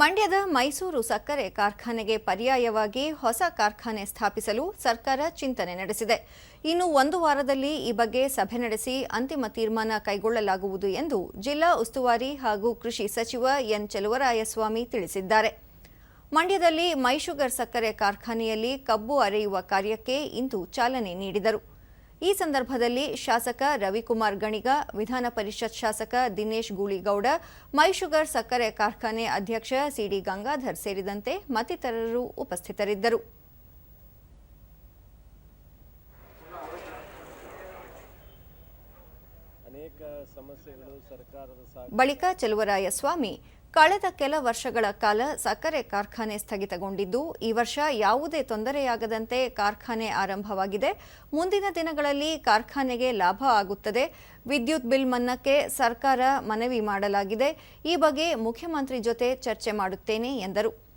ಮಂಡ್ಯದ ಮೈಸೂರು ಸಕ್ಕರೆ ಕಾರ್ಖಾನೆಗೆ ಪರ್ಯಾಯವಾಗಿ ಹೊಸ ಕಾರ್ಖಾನೆ ಸ್ಥಾಪಿಸಲು ಸರ್ಕಾರ ಚಿಂತನೆ ನಡೆಸಿದೆ. ಇನ್ನು ಒಂದು ವಾರದಲ್ಲಿ ಈ ಬಗ್ಗೆ ಸಭೆ ನಡೆಸಿ ಅಂತಿಮ ತೀರ್ಮಾನ ಕೈಗೊಳ್ಳಲಾಗುವುದು ಎಂದು ಜಿಲ್ಲಾ ಉಸ್ತುವಾರಿ ಹಾಗೂ ಕೃಷಿ ಸಚಿವ ಎನ್ ಚೆಲುವರಾಯಸ್ವಾಮಿ ತಿಳಿಸಿದ್ದಾರೆ. ಮಂಡ್ಯದಲ್ಲಿ ಮೈಶುಗರ್ ಸಕ್ಕರೆ ಕಾರ್ಖಾನೆಯಲ್ಲಿ ಕಬ್ಬು ಅರೆಯುವ ಕಾರ್ಯಕ್ಕೆ ಇಂದು ಚಾಲನೆ ನೀಡಿದರು. ಈ ಸಂದರ್ಭದಲ್ಲಿ ಶಾಸಕ ರವಿಕುಮಾರ್ ಗಣಿಗ, ವಿಧಾನ ಪರಿಷತ್ ಶಾಸಕ ದಿನೇಶ್ ಗೂಳಿಗೌಡ, ಮೈಶುಗರ್ ಸಕ್ಕರೆ ಕಾರ್ಖಾನೆ ಅಧ್ಯಕ್ಷ ಸಿಡಿ ಗಂಗಾಧರ್ ಸೇರಿದಂತೆ ಮತ್ತಿತರರು ಉಪಸ್ಥಿತರಿದ್ದರು. ಬಳಿಕ ಚೆಲುವರಾಯಸ್ವಾಮಿ, ಕಳೆದ ಕೆಲ ವರ್ಷಗಳ ಕಾಲ ಸಕ್ಕರೆ ಕಾರ್ಖಾನೆ ಸ್ಥಗಿತಗೊಂಡಿದ್ದು, ಈ ವರ್ಷ ಯಾವುದೇ ತೊಂದರೆಯಾಗದಂತೆ ಕಾರ್ಖಾನೆ ಆರಂಭವಾಗಿದೆ. ಮುಂದಿನ ದಿನಗಳಲ್ಲಿ ಕಾರ್ಖಾನೆಗೆ ಲಾಭ ಆಗುತ್ತದೆ. ವಿದ್ಯುತ್ ಬಿಲ್ ಮನ್ನಕ್ಕೆ ಸರ್ಕಾರ ಮನವಿ ಮಾಡಲಾಗಿದೆ. ಈ ಬಗ್ಗೆ ಮುಖ್ಯಮಂತ್ರಿ ಜೊತೆ ಚರ್ಚೆ ಮಾಡುತ್ತೇನೆ ಎಂದರು.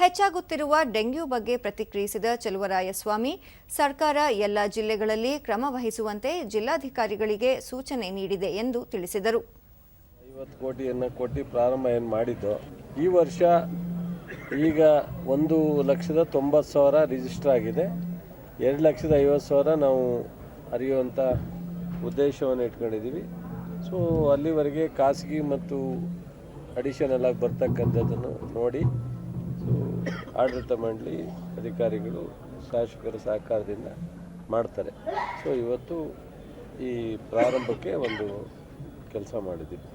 ಹೆಚ್ಚಾಗುತ್ತಿರುವ ಡೆಂಗ್ಯೂ ಬಗ್ಗೆ ಪ್ರತಿಕ್ರಿಯಿಸಿದ ಚೆಲುವರಾಯಸ್ವಾಮಿ, ಸರ್ಕಾರ ಎಲ್ಲ ಜಿಲ್ಲೆಗಳಲ್ಲಿ ಕ್ರಮ ವಹಿಸುವಂತೆ ಜಿಲ್ಲಾಧಿಕಾರಿಗಳಿಗೆ ಸೂಚನೆ ನೀಡಿದೆ ಎಂದು ತಿಳಿಸಿದರು. ಐವತ್ತು ಕೋಟಿಯನ್ನು ಕೊಟ್ಟು ಪ್ರಾರಂಭ ಏನು ಮಾಡಿದ್ದು? ಈ ವರ್ಷ ಈಗ ಒಂದು ಲಕ್ಷದ ತೊಂಬತ್ತು ಸಾವಿರ ರಿಜಿಸ್ಟರ್ ಆಗಿದೆ. ಎರಡು ಲಕ್ಷದ ಐವತ್ತು ಸಾವಿರ ನಾವು ಅರಿಯುವಂಥ ಉದ್ದೇಶವನ್ನು ಇಟ್ಕೊಂಡಿದ್ದೀವಿ. ಸೊ ಅಲ್ಲಿವರೆಗೆ ಖಾಸಗಿ ಮತ್ತು ಅಡಿಷನಲ್ ಆಗಿ ಬರ್ತಕ್ಕಂಥದ್ದನ್ನು ನೋಡಿ ಸೊ ಆಡಳಿತ ಮಂಡಳಿ ಅಧಿಕಾರಿಗಳು ಶಾಸಕರ ಸಹಕಾರದಿಂದ ಮಾಡ್ತಾರೆ. ಸೊ ಇವತ್ತು ಈ ಪ್ರಾರಂಭಕ್ಕೆ ಒಂದು ಕೆಲಸ ಮಾಡಿದ್ದೀವಿ.